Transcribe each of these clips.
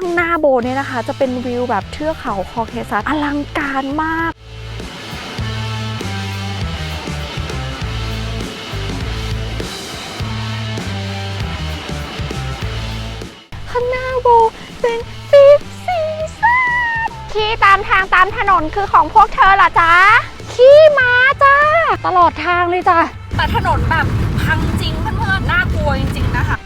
ข้างหน้าโบเนี่ยนะคะ จะเป็นวิวแบบเทือกเขาคอเคซัสอลังการมากข้างหน้าโบเป็นฟิฟซีซันขี่ตามทางตามถนนคือของพวกเธอเหรอจ๊ะ ขี่ม้าจ้า ตลอดทางเลยจ้ะ แต่ถนนแบบพังจริงเพื่อนๆน่ากลัวจริงๆนะคะ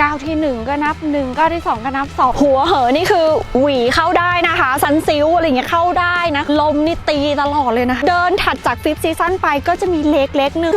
ก้าวที่ 1 ก็นับ 1 ก้าวที่ 2 ก็นับ 2 หัวเหอนี่คือหวีเข้าได้นะคะ ซันซิลอะไรเงี้ยเข้าได้นะ ลมนี่ตีตลอดเลยนะ เดินถัดจากฟิฟซีซั่นไปก็จะมีเล็กเล็กหนึ่ง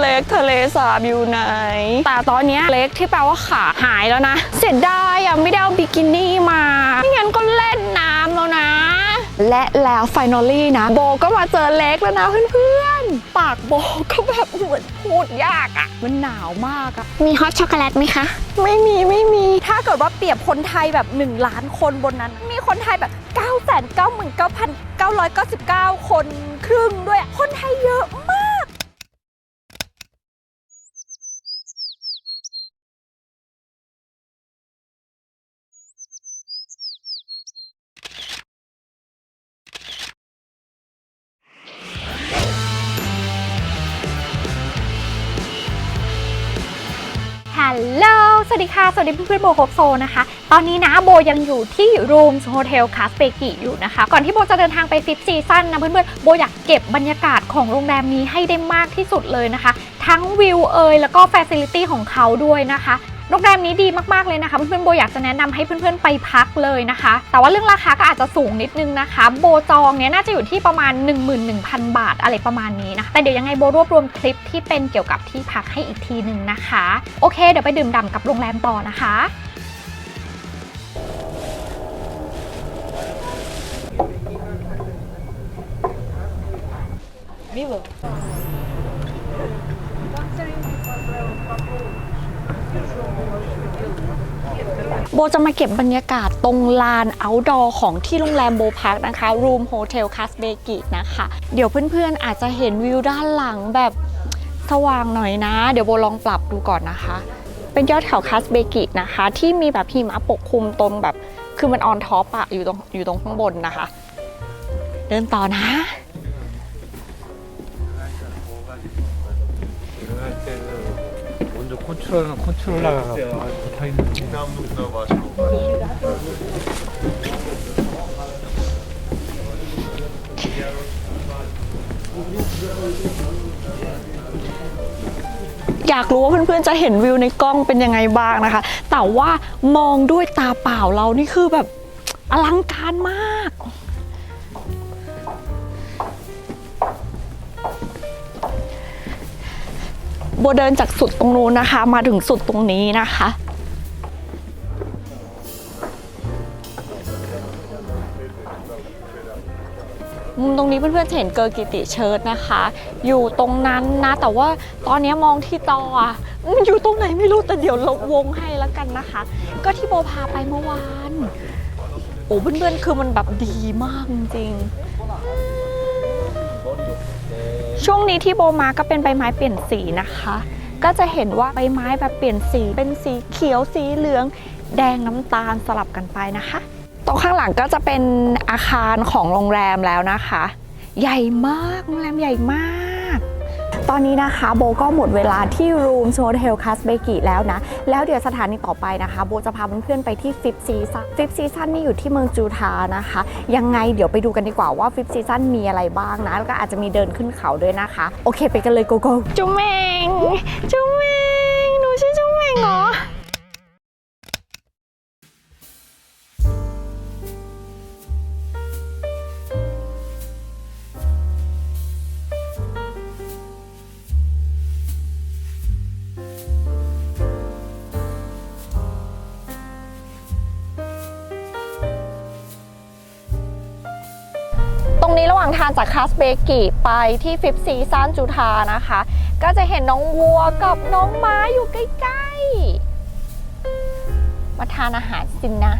เล็กทะเลสาบอยู่ไหน แต่ตอนนี้เล็กที่แปลว่าขาหายแล้วนะ เสียดายอะไม่ได้เอาบิกินี่มาไม่งั้นก็เล่นน้ำแล้วนะ และแล้วไฟนอลลี่นะ โบก็มาเจอเล็กแล้วนะเพื่อน ปากโบก็แบบเหมือนพูดยากอะ่ะ มันหนาวมากอะ่ะ มีฮอตช็อกโกแลตไหมคะ ไม่มีไม่มี ถ้าเกิดว่าเปรียบคนไทยแบบ 1 ล้านคนบนนั้น มีคนไทยแบบ 9 9 9 9 9 9คนครึ่งด้วย คนไทยเยอะมาก สวัสดีค่ะ สวัสดีเพื่อนๆโบโฮปโซนะคะ ตอนนี้นะโบยังอยู่ที่รูมโฮเทลคาสเปกิอยู่นะคะ ก่อนที่โบจะเดินทางไปฟิฟซีซั่นนะเพื่อนๆโบอยากเก็บบรรยากาศของโรงแรมนี้ให้ได้มากที่สุดเลยนะคะ ทั้งวิวเอยแล้วก็ฟซิลิตี้ของเขาด้วยนะคะ โรงแรมนี้ดีมากๆเลยนะคะเพื่อนๆโบอยากจะแนะนำให้เพื่อนๆไปพักเลยนะคะ แต่ว่าเรื่องราคาก็อาจจะสูงนิดนึงนะคะ โบจองเนี้ยน่าจะอยู่ที่ประมาณ 11,000 บาทอะไรประมาณนี้นะคะแต่เดี๋ยวยังไงโบรวบรวมคลิปที่เป็นเกี่ยวกับที่พักให้อีกทีหนึ่งนะคะ โอเค เดี๋ยวไปดื่มด่ำกับโรงแรมต่อนะคะโบจะมาเก็บบรรยากาศตรงลานอ outdoor ของที่โรงแรมโบพักนะคะ Room Hotel c a s b e g i นะคะ เดี๋ยวเพื่อนๆอาจจะเห็นวิวด้านหลังแบบสว่างหน่อยนะ เดี๋ยวโบลองปรับดูก่อนนะคะ เป็นยอดเขาคัสเบกินะคะ ที่มีแบบหิมะปกคลุมตรงแบบ คือมันออนท็อปอะอยู่ตรงอยู่ตรงข้างบนนะคะ เดินต่อนะ 컨트롤 컨트롤러가 붙어 있는 남북도 마시고 네. อยากรู้ว่าเพื่อนๆ จะเห็นวิวในกล้องเป็นยังไงบ้างนะคะ แต่ว่ามองด้วยตาเปล่าเรานี่คือแบบอลังการมาก โบเดินจากสุดตรงนู้นนะคะ มาถึงสุดตรงนี้นะคะมุมตรงนี้เพื่อนๆเห็นเกอร์กิติเชิร์ตนะคะ อยู่ตรงนั้นนะ แต่ว่าตอนนี้มองที่จออมันอยู่ตรงไหนไม่รู้แต่เดี๋ยวลบวงให้แล้วกันนะคะ ก็ที่โบพาไปเมื่อวาน โอ้เพื่อนๆคือมันแบบดีมากจริงๆ ช่วงนี้ที่โบมาก็เป็นใบไม้เปลี่ยนสีนะคะ ก็จะเห็นว่าใบไม้แบบเปลี่ยนสีเป็นสีเขียวสีเหลือง แดงน้ำตาลสลับกันไปนะคะ ตรงข้างหลังก็จะเป็นอาคารของโรงแรมแล้วนะคะ ใหญ่มากโรงแรมใหญ่มาก ตอนนี้นะคะโบก็หมดเวลาที่ Room Hotel c a s b e g i แล้วนะ แล้วเดี๋ยวสถานีต่อไปนะคะ โบจะพาเพื่อนๆไปที่ฟิฟซีซันฟิฟซีซันนี่อยู่ที่เมืองจูทานะคะ ยังไงเดี๋ยวไปดูกันดีกว่าว่าฟิฟซีซันมีอะไรบ้างนะ แล้วก็อาจจะมีเดินขึ้นเขาด้วยนะคะ โอเคไปกันเลยโกโก้จุ๊มเมงจุ๊มเมงหนูชื่อจุ๊มเมงเหรอ จากคาสเบกิไปที่ฟิฟซีซานจูทานะคะ ก็จะเห็นน้องวัวกับน้องม้าอยู่ใกล้ ๆ มาทานอาหารสินนะ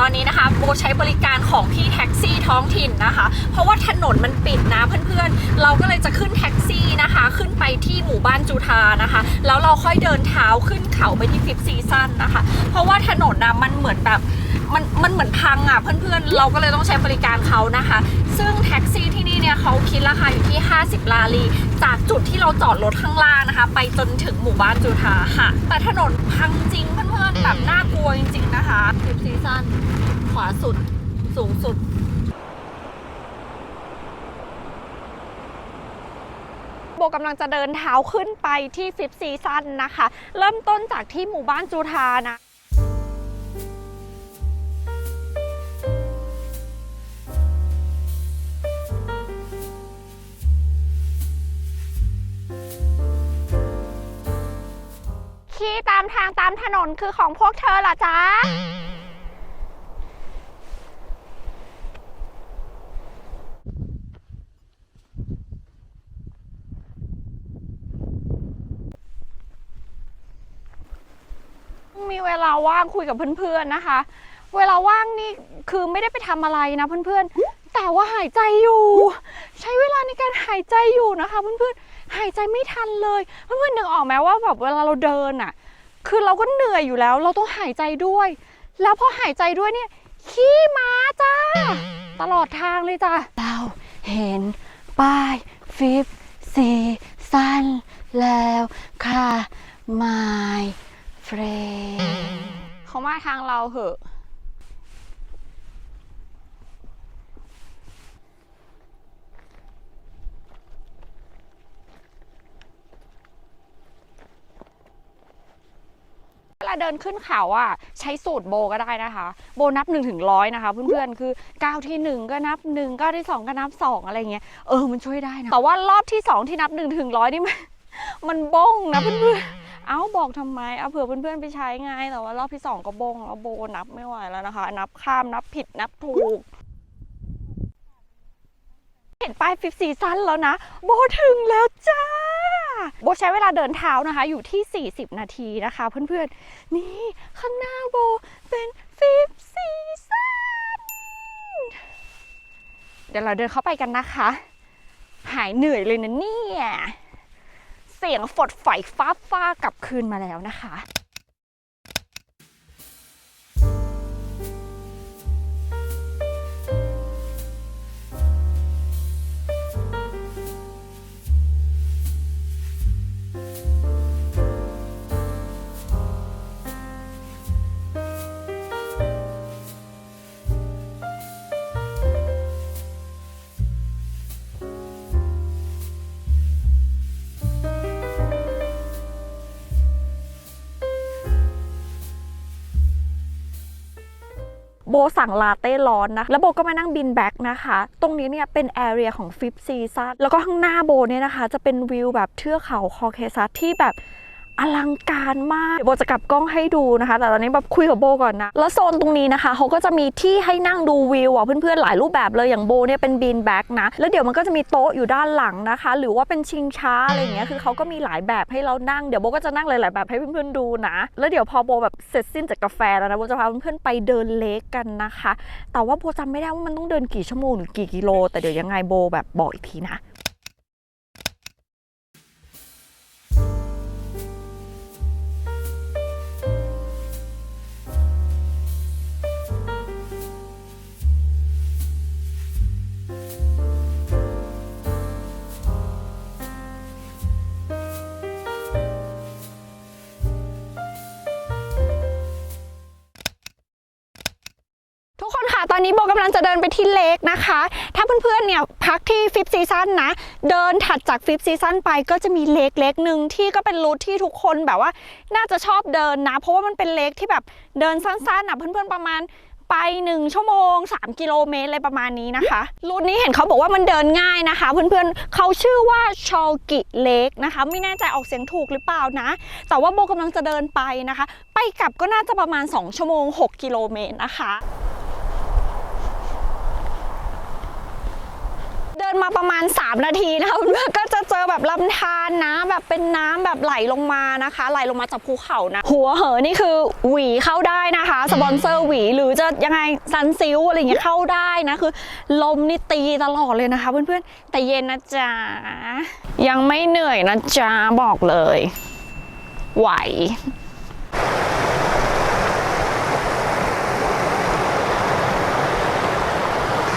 ตอนนี้นะคะโบใช้บริการของพี่แท็กซี่ท้องถิ่นนะคะ เพราะว่าถนนมันปิดนะเพื่อนๆ เราก็เลยจะขึ้นแท็กซี่นะคะ ขึ้นไปที่หมู่บ้านจุธานะคะ แล้วเราค่อยเดินเท้าขึ้นเขาไปที่ฟิฟซีซั่นนะคะ เพราะว่าถนนนะมันเหมือนแบบ มันมันเหมือนพังอะเพื่อนๆ เราก็เลยต้องใช้บริการเขานะคะ ซึ่งแท็กซี่ที่นี่เนี่ยเขาคิดราคาอยู่ที่ 50 ลาลี จากจุดที่เราจอดรถข้างล่างนะคะ ไปจนถึงหมู่บ้านจุธาค่ะ แต่ถนนพังจริงเพื่อนๆแบบน่ากลัวจริงๆนะคะฟิฟซีซันขวาสุดสูงสุดโบกำลังจะเดินเท้าขึ้นไปที่ฟิฟซีซันนะคะ เริ่มต้นจากที่หมู่บ้านจูทานะามทางตามถนนคือของพวกเธอเหรอจ๊ะมีเวลาว่างคุยกับเพื่อนๆนะคะ เวลาว่างนี่คือไม่ได้ไปทำอะไรนะเพื่อนๆ แต่ว่าหายใจอยู่ ใช้เวลาในการหายใจอยู่นะคะเพื่อนๆหายใจไม่ทันเลย เพื่อนๆนึกออกไหมว่าแบบเวลาเราเดินอะ คือเราก็เหนื่อยอยู่แล้ว เราต้องหายใจด้วย แล้วพอหายใจด้วยเนี่ย ขี้ม้าจ้า ตลอดทางเลยจ้าเราเห็นป้ายฟิฟซีสั้นแล้วค่ะ my friend เขามาทางเราเหอะ เว ลาเดินขึ้นเขาอะใช้สูตรโบก็ได้นะคะ โบนับ1นถึงร้อยนะคะ เพื่อนๆคือก้าวที่ 1 ก็นับ1ก้าวที่ 2 ก็นับ 2 อะไรเงี้ยเออมันช่วยได้นะแต่ว่ารอบที่ 2 ที่นับ1นถึงร้อยนี่มันมันบ้งนะเพื่อนๆ เอ้าบอกทำไม เอาเผื่อเพื่อนๆไปใช้ไงแต่ว่ารอบที่ 2 ก็บ้งแล้วโบนับไม่ไหวแล้วนะคะ นับข้ามนับผิดนับถูก เห็นป้ายฟิฟซีซันแล้วนะ โบถึงแล้วจ้า โบใช้เวลาเดินเท้านะคะ อยู่ที่ 40 นาทีนะคะ เพื่อนๆ นี่ข้างหน้าโบเป็นฟิฟซีซันเดี๋ยวเราเดินเข้าไปกันนะคะ หายเหนื่อยเลยนะเนี่ย เสียงฝดไฟฟ้าฟ้ากลับคืนมาแล้วนะคะ โบสั่งลาเต้ร้อนนะ แล้วโบก็มานั่งบินแบ็กนะคะ ตรงนี้เนี่ยเป็นแอเรียของฟิฟซีซัสแล้วก็ข้างหน้าโบเนี่ยนะคะ จะเป็นวิวแบบเทือกเขาคอเคซัสที่แบบ อลังการมากโบจะกลับกล้องให้ดูนะคะ แต่ตอนนี้แบบคุยกับโบก่อนนะ แล้วโซนตรงนี้นะคะเขาก็จะมีที่ให้นั่งดูวิวอะเพื่อนๆหลายรูปแบบเลยอย่างโบเนี่ยเป็นบินแบ็กนะ แล้วเดี๋ยวมันก็จะมีโต๊ะอยู่ด้านหลังนะคะ หรือว่าเป็นชิงช้าอะไรอย่างเงี้ยคือเขาก็มีหลายแบบให้เรานั่งเดี๋ยวโบก็จะนั่งหลายๆแบบให้เพื่อนๆดูนะ แล้วเดี๋ยวพอโบแบบเสร็จสิ้นจากกาแฟแล้วนะโบจะพาเพื่อนๆไปเดินเลกกันนะคะ แต่ว่าโบจำไม่ได้ว่ามันต้องเดินกี่ชั่วโมงหรือกี่กิโล แต่เดี๋ยวยังไงโบแบบบอกอีกทีนะ อนนี้โบกำลังจะเดินไปที่เลกนะคะ ถ้าเพื่อนๆเนี่ยพักที่ฟิฟซีซันนะ เดินถัดจากฟิฟซีซันไปก็จะมีเลกเล็กหนึ่งที่ก็เป็นรูทที่ทุกคนแบบว่า น่าจะชอบเดินนะ เพราะว่ามันเป็นเลกที่แบบเดินสั้นๆอะเพื่อนๆประมาณไป 1 ชั่วโมง 3 กิโลเมตรอะไรประมาณนี้นะคะ รูทนี้เห็นเขาบอกว่ามันเดินง่ายนะคะ เพื่อนๆเขาชื่อว่าชอลกิเลกนะคะ ไม่แน่ใจออกเสียงถูกหรือเปล่านะ แต่ว่าโบกำลังจะเดินไปนะคะ ไปกลับก็น่าจะประมาณ 2 ชั่วโมง 6 กิโลเมตรนะคะ เดิ นมาประมาณ 3 นาทีนะคะเพื่อนๆก็จะเจอแบบแบบลำธารนะแบบเป็นน้ำแบบไหลลงมานะคะ ไหลลงมาจากภูเขานะหัวเหอนี่คือหวีเข้าได้นะคะสปอนเซอร์หวีหรือจะยังไงซันซิลอะไรอย่างเงี้ยเข้าได้นะคือ ลมนี่ตีตลอดเลยนะคะเพื่อนๆแต่เย็นนะจ๊ะยังไม่เหนื่อยนะจ๊ะบอกเลย ไหว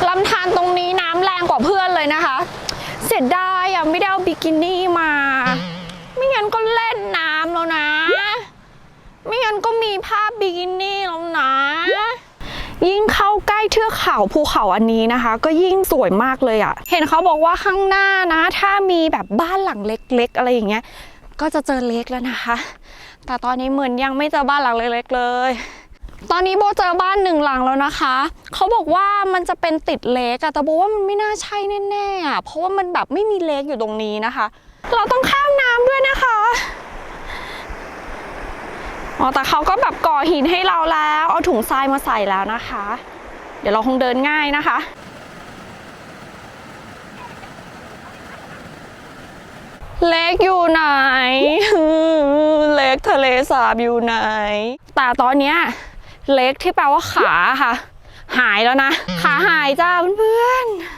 ลำธารตรงนี้น้ำแรงกว่าเพื่อนเลยนะคะ เสียดายอะไม่ได้เอาบิกินี่มา ไม่งั้นก็เล่นน้ำแล้วนะ ไม่งั้นก็มีภาพบิกินี่แล้วนะ ยิ่งเข้าใกล้เทือกเขาภูเขาอันนี้นะคะ ก็ยิ่งสวยมากเลยอะ่ะ เห็นเขาบอกว่าข้างหน้านะ ถ้ามีแบบบ้านหลังเล็ก ๆ อะไรอย่างเงี้ย ก็จะเจอเล็กแล้วนะคะ แต่ตอนนี้เหมือนยังไม่เจอบ้านหลังเล็กๆเลย ตอนนี้โบเจอบ้านหนึ่งหลังแล้วนะคะ เขาบอกว่ามันจะเป็นติดเล็กอะแต่โบว่ามันไม่น่าใช่แน่ๆอะเพราะว่ามันแบบไม่มีเล็กอยู่ตรงนี้นะคะ เราต้องข้ามน้ำด้วยนะคะอ๋อแต่เขาก็แบบก่อหินให้เราแล้ว เอาถุงทรายมาใส่แล้วนะคะ เดี๋ยวเราคงเดินง่ายนะคะเล็กอยู่ไหน เล็กทะเลสาบอยู่ไหน แต่ตอนเนี้ย เล็กที่แปลว่าขาค่ะ หายแล้วนะ ขาหายจ้าเพื่อนๆ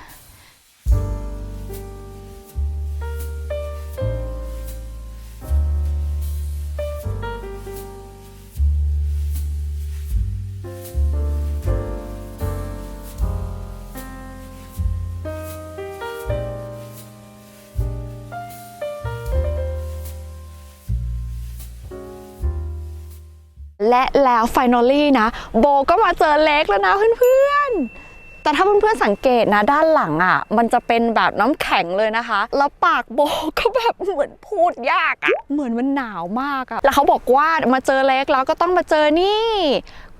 และแล้ว finally นะ โบก็มาเจอเล็กแล้วนะเพื่อนๆ แต่ถ้าเพื่อนๆสังเกตนะด้านหลังอะ มันจะเป็นแบบน้ำแข็งเลยนะคะ แล้วปากโบก็แบบเหมือนพูดยากอะ เหมือนมันหนาวมากอะ แล้วเขาบอกว่ามาเจอเล็กแล้วก็ต้องมาเจอนี่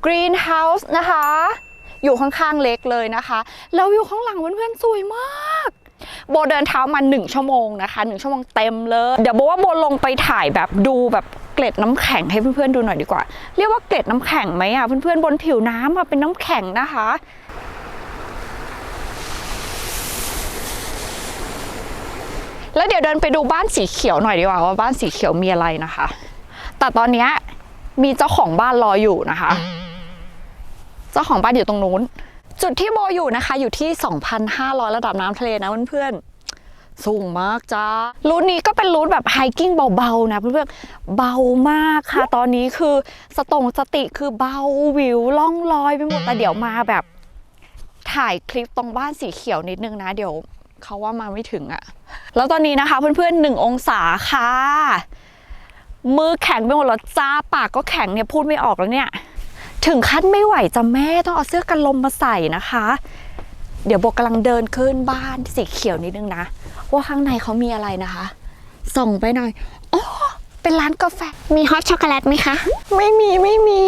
greenhouse นะคะ อยู่ข้างๆเล็กเลยนะคะ แล้ววิวข้างหลังเพื่อนๆสวยมากโบเดินเท้ามา1ชั่วโมงนะคะ1ชั่วโมงเต็มเลย เดี๋ยวโบว่าโบลงไปถ่ายแบบดูแบบ เกล็ดน้ำแข็งให้เพื่อนๆดูหน่อยดีกว่า เรียกว่าเกล็ดน้ำแข็งไหมอะเพื่อนๆบนผิวน้ำอะเป็นน้ำแข็งนะคะแล้วเดี๋ยวเดินไปดูบ้านสีเขียวหน่อยดีกว่าว่าบ้านสีเขียวมีอะไรนะคะ แต่ตอนนี้มีเจ้าของบ้านรออยู่นะคะ เจ้าของบ้านอยู่ตรงนู้น จุดที่โบอยู่นะคะ อยู่ที่ 2,500 ระดับน้ำทะเลนะเพื่อนๆ สูงมากจ้ารูทนี้ก็เป็นรูทแบบไฮกิ้งเบาๆนะเพื่อนๆเบามากค่ะ ตอนนี้คือสตงสติคือเบาวิวล่องลอยไปหมดแต่เดี๋ยวมาแบบถ่ายคลิปตรงบ้านสีเขียวนิดนึงนะเดี๋ยวเขาว่ามาไม่ถึงอะแล้วตอนนี้นะคะเพื่อนๆหนึ่งองศาค่ะ มือแข็งไปหมดแล้วจ้าปากก็แข็งเนี่ยพูดไม่ออกแล้วเนี่ย ถึงขั้นไม่ไหวจะแม่ต้องเอาเสื้อกันลมมาใส่นะคะ เดี๋ยวโบกำลังเดินขึ้นบ้านสีเขียวนิดนึงนะ ว่าข้างในเขามีอะไรนะคะ ส่องไปหน่อยอ๋อเป็นร้านกาแฟ มีฮอตช็อกโกแลตไหมคะ ไม่มีไม่มี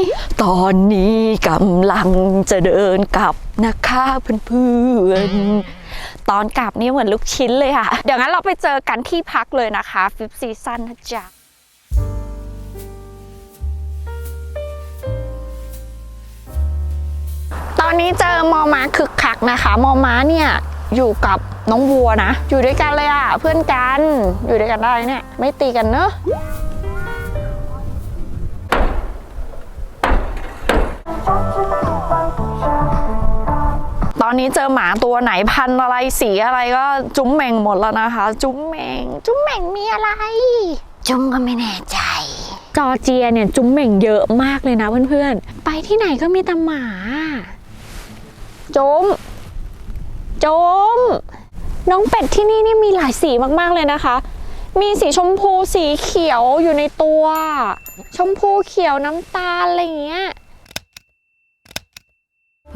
ตอนนี้กำลังจะเดินกลับนะคะเพื่อนๆ ตอนกลับนี่เหมือนลูกชิ้นเลยค่ะ เดี๋ยวงั้นเราไปเจอกันที่พักเลยนะคะฟิฟซีซันนะจ๊ะตอนนี้เจอมอม้าคึกคักนะคะ มอม้าเนี่ย อยู่กับน้องวัวนะ อยู่ด้วยกันเลยอะเพื่อนกันอยู่ด้วยกันได้เนี่ยไม่ตีกันเนอะตอนนี้เจอหมาตัวไหนพันธุ์อะไรสีอะไรก็จุ้มเหม่งหมดแล้วนะคะ จุ้มเหม่งจุ้มเหม่งมีอะไร จุงก็ไม่แน่ใจ จอร์เจียเนี่ยจุ้มเหม่งเยอะมากเลยนะเพื่อนๆไปที่ไหนก็มีแต่หมา จุ้ม จุ้มน้องเป็ดที่นี่นี่มีหลายสีมากๆเลยนะคะ มีสีชมพูสีเขียวอยู่ในตัว ชมพูเขียวน้ำตาลอะไรอย่างเงี้ย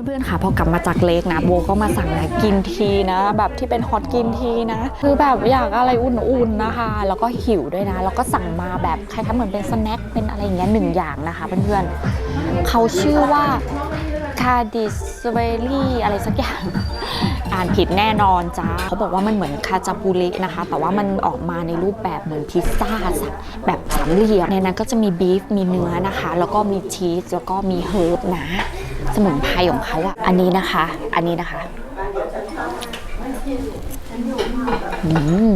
เพื่อนๆ ค่ะพอกลับมาจากเลกนะโบก็มาสั่งอะไรกินทีนะ แบบที่เป็นฮอตกินทีนะ คือแบบอยากอะไรอุ่นๆนะคะ แล้วก็หิวด้วยนะ แล้วก็สั่งมาแบบคล้ายๆเหมือนเป็นสแน็คเป็นอะไรอย่างเงี้ยหนึ่งอย่างนะคะเพื่อนๆเขาชื่อว่าคาดิสเวลี่อะไรสักอย่าง อ่านผิดแน่นอนจ้าเขาบอกว่ามันเหมือนคาจาปูรินะคะ แต่ว่ามันออกมาในรูปแบบเหมือนพิซซ่าสักแบบสามเหลี่ยมในนั้นก็จะมีบีฟมีเนื้อนะคะ แล้วก็มีชีสแล้วก็มีเฮิร์บนะ สมุนไพรของเขาอะอันนี้นะคะ อันนี้นะคะอืม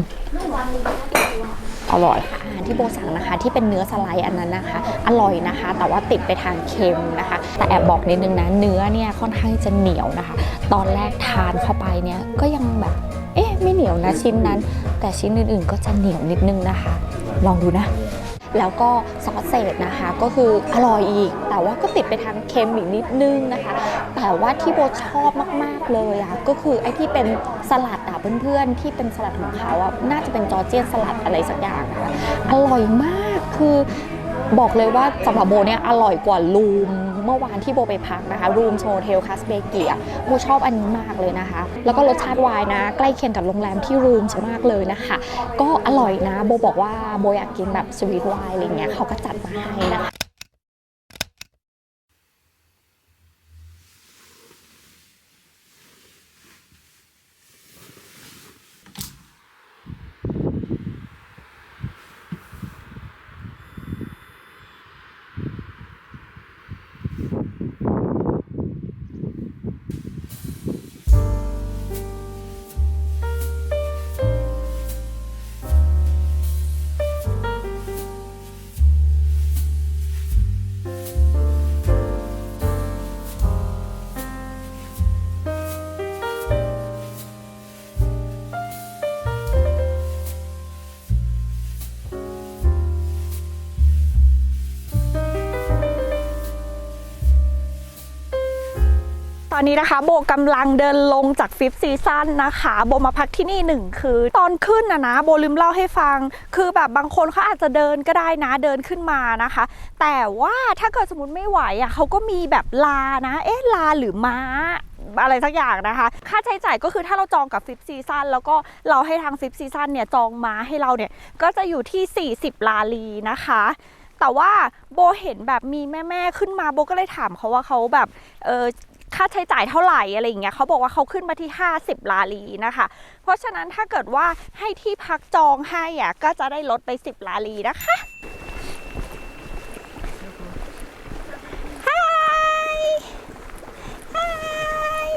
อร่อย ที่โบสั่งนะคะ ที่เป็นเนื้อสไลด์อันนั้นนะคะ อร่อยนะคะ แต่ว่าติดไปทางเค็มนะคะ แต่แอบบอกนิดนึงนะเนื้อเนี่ยค่อนข้างจะเหนียวนะคะ ตอนแรกทานเข้าไปเนี่ยก็ยังแบบเอ๊ะไม่เหนียวนะชิ้นนั้น แต่ชิ้นอื่นๆก็จะเหนียวนิดนึงนะคะ ลองดูนะ แล้วก็ซอสเศษนะคะ ก็คืออร่อยอีก แต่ว่าก็ติดไปทางเค็มอีกนิดนึงนะคะ แต่ว่าที่โบชอบมากๆเลยอะก็คือไอ้ที่เป็นสลัดอะเพื่อนๆที่เป็นสลัดของเขาอะน่าจะเป็นจอร์เจียนสลัดอะไรสักอย่างนะคะอร่อยมากคือบอกเลยว่าสำหรับโบเนี่ยอร่อยกว่าลูม เมื่อวานที่โบไปพักนะคะรูมโชเทลคาสเบเกียโบชอบอันนี้มากเลยนะคะ แล้วก็รสชาติไวน์นะ ใกล้เคียงกับโรงแรมที่รูมมากเลยนะคะ ก็อร่อยนะโบบอกว่าโบอยากกินแบบสวีทไวน์อะไรเงี้ยเขาก็จัดมาให้นะคะ อนนี้นะคะ โบกำลังเดินลงจากฟิฟซีซั่นนะคะ โบมาพักที่นี่หนึ่งคือ ตอนขึ้นนะนะ โบลืมเล่าให้ฟัง คือแบบบางคนเขาอาจจะเดินก็ได้นะเดินขึ้นมานะคะ แต่ว่าถ้าเกิดสมมติไม่ไหวอะเขาก็มีแบบลานะ เอ๊ะลาหรือม้าอะไรสักอย่างนะคะ ค่าใช้จ่ายก็คือถ้าเราจองกับฟิฟซีซันแล้วก็เราให้ทางฟิฟซีซันเนี่ยจองม้าให้เราเนี่ย ก็จะอยู่ที่ 40 ลาลีนะคะ แต่ว่าโบเห็นแบบมีแม่ ๆ ขึ้นมาโบก็เลยถามเขาว่าเขาแบบเออ ค่าใช้จ่ายเท่าไหร่อะไรอย่างเงี้ยเขาบอกว่าเขาขึ้นมาที่ 50 ลาลีนะคะ เพราะฉะนั้นถ้าเกิดว่าให้ที่พักจองให้อะก็จะได้ลดไป 10 ลาลีนะคะ Hi Hi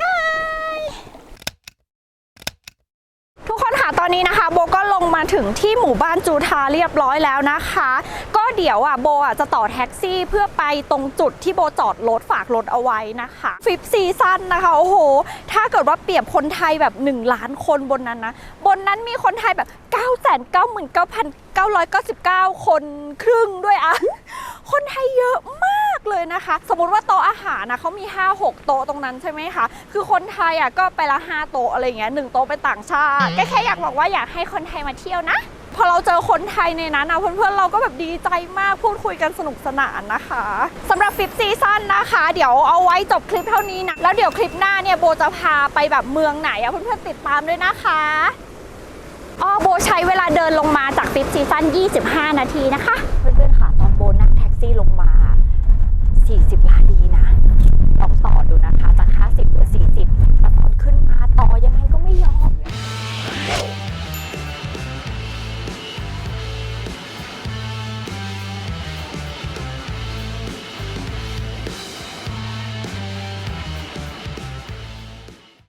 Hi ทุกคนค่ะ ตอนนี้นะคะโบก็ลงมาถึงที่หมู่บ้านจูทาเรียบร้อยแล้วนะคะ ก็เดี๋ยวอะโบอะจะต่อแท็กซี่เพื่อไปตรงจุดที่โบจอดรถฝากรถเอาไว้นะคะฟิปซีซั่นนะคะโอ้โห ถ้าเกิดว่าเปรียบคนไทยแบบ 1 ล้านคนบนนั้นนะ บนนั้นมีคนไทยแบบ 9 9 9 9 999 คนครึ่งด้วยอะ คนไทยเยอะมาก เลยนะคะ สมมติว่าโต๊ะอาหารนะเขามี 5 6 โต๊ะตรงนั้นใช่ไหมคะ คือคนไทยอะก็ไปละ 5 โต๊ะอะไรเงี้ยหนึ่งโต๊ะเป็นต่างชาติแค่แค่อยากบอกว่าอยากให้คนไทยมาเที่ยวนะพอเราเจอคนไทยในนั้นนะเพื่อนๆเราก็แบบดีใจมากพูดคุยกันสนุกสนานนะคะสำหรับฟิปซีซั่นนะคะ เดี๋ยวเอาไว้จบคลิปเท่านี้นะ แล้วเดี๋ยวคลิปหน้าเนี่ยโบจะพาไปแบบเมืองไหนอะเพื่อนๆติดตามด้วยนะคะอ๋อโบใช้เวลาเดินลงมาจากฟิปซีซั่น25 นาทีนะคะ เพื่อนๆค่ะตอนโบนั่งแท็กซี่ลงมา 40ล้านดี